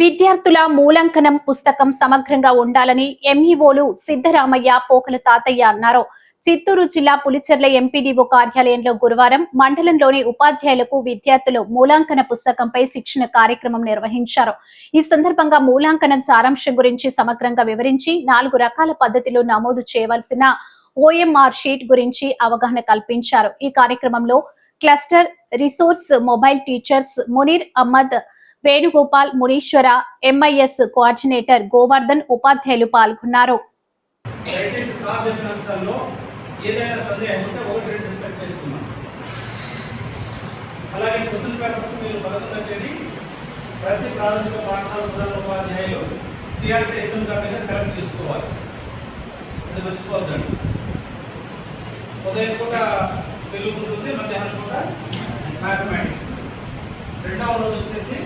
విద్యార్థుల మూలంకనం పుస్తకం సమగ్రంగా ఉండాలని ఎంఈఓలు సిద్ధరామయ్య పోకల తాతయ్య అన్నారు. చిత్తూరు జిల్లా పులిచెర్ల ఎంపీడీఓ కార్యాలయంలో గురువారం మండలంలోని ఉపాధ్యాయులకు విద్యార్థులు మూలాంకన పుస్తకంపై శిక్షణ కార్యక్రమం నిర్వహించారు. ఈ సందర్భంగా మూలాంకనం సారాంశం గురించి సమగ్రంగా వివరించి నాలుగు రకాల పద్ధతిలో నమోదు చేయవలసిన ఓఎంఆర్ షీట్ గురించి అవగాహన కల్పించారు. ఈ కార్యక్రమంలో cluster resource mobile teachers Munir Ahmed Venugopal Muneeswara MIS coordinator Govardhan ఉపాధ్యాయులు పాల్గొన్నారు. ఏదైనా సందేహం ఉంటే ఒకటి రెండు డిస్కస్ చేసుకున్నాం అలాగే క్వశ్చన్ పేపర్స్ మీరు ప్రతి ప్రాథమిక పాఠశాల ప్రధాన ఉపాధ్యాయులు సిఆర్సీ ఎగ్జామ్ చేసుకోవాలి. అది మర్చిపోద్దండి ఉదయం పూట తెలుగు ఉంటుంది మధ్యాహ్నం పూట మ్యాథమెటిక్స్. రెండవ రోజు వచ్చేసి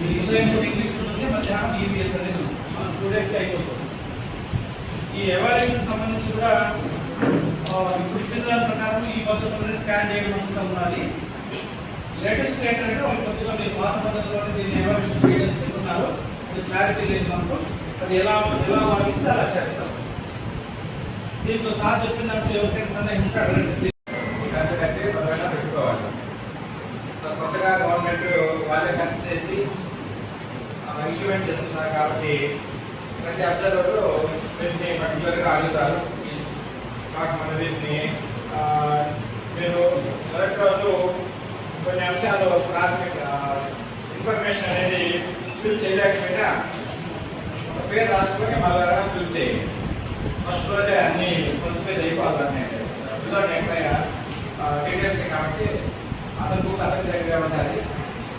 ఈ ఉదయం ఇంగ్లీష్ ఉంటుంది మధ్యాహ్నం ఈవీఎస్ అనేది టూ డేస్కి అయిపోతుంది ఈ ఎవాల్యుయేషన్ సంబంధించి కూడా ఇప్పుడు ఇచ్చిన దాని ప్రకారం ఈ పద్ధతిలోనే స్కాన్ చేయడం అంతా ఉండాలి లేటెస్ట్ ఏంటంటే ఒక కొద్దిగా మీరు పాత పద్ధతిలోనే దీన్ని ఎవాల్యుయేషన్ చేయడం చెప్తున్నారు అది క్లారిటీ లేదు మనకు అది ఎలా ఎలా భావిస్తే అలా చేస్తాం దీంతో సార్ చెప్పినట్టు ఎవరికైనా సందేహం ఉంటే అడగండి పెట్టుకోవాలి కొత్తగా గవర్నమెంట్ వాళ్ళే ఖర్చు చేసి ఇంప్లిమెంట్ చేస్తున్నారు కాబట్టి ప్రతి అబ్జర్వర్లు వీటిని పర్టికులర్గా అడుగుతారు. కాబట్టి మన వీటిని నేను మొదటి రోజు కొన్ని అంశాలు ప్రాథమిక ఇన్ఫర్మేషన్ అనేది ఫిల్ చేయలేకపోయినా ఒక పేరు రాసుకొని మళ్ళీ ఫిల్ చేయండి ఫస్ట్ రోజే అన్ని ఫస్ట్ పేజ్ అయిపోవాలి ఇందులో ఎక్కడ డీటెయిల్స్ కాబట్టి అతను బుక్ అతని దగ్గర ఉండాలి.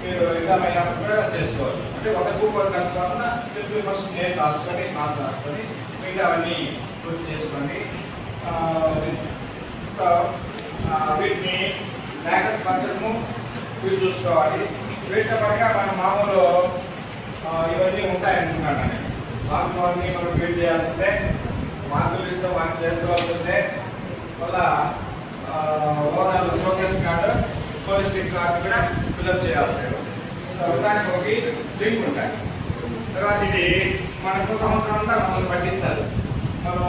మీరు ఎగ్జామ్ అయినప్పుడు కూడా చేసుకోవచ్చు. అంటే ఒక బుక్ వర్క్ కలిసి కాకుండా సింపుల్ ఫస్ట్ నేను రాసుకొని క్లాస్ రాసుకొని మిగతా అవన్నీ పూర్తి చేసుకోండి. సో, వీటిని బ్యాకప్ పంచడము ఇవి చూసుకోవాలి. వీటితో పాటుగా మన మామూలు ఇవన్నీ ఉంటాయనుకున్నాను నేను. వాటి వాటిని మనం బిల్డ్ చేయాల్సిందే. మార్కులు ఇస్తే మార్కులు చేసుకోవాల్సిందే. వల్ల overall progress card holistic card కూడా ఫిల్అప్ చేయాల్సి దానికి ఒకటి లింక్ ఉంటాయి తర్వాత ఇది మనకు సంవత్సరం అంతా మనల్ని పట్టిస్తారు. మనం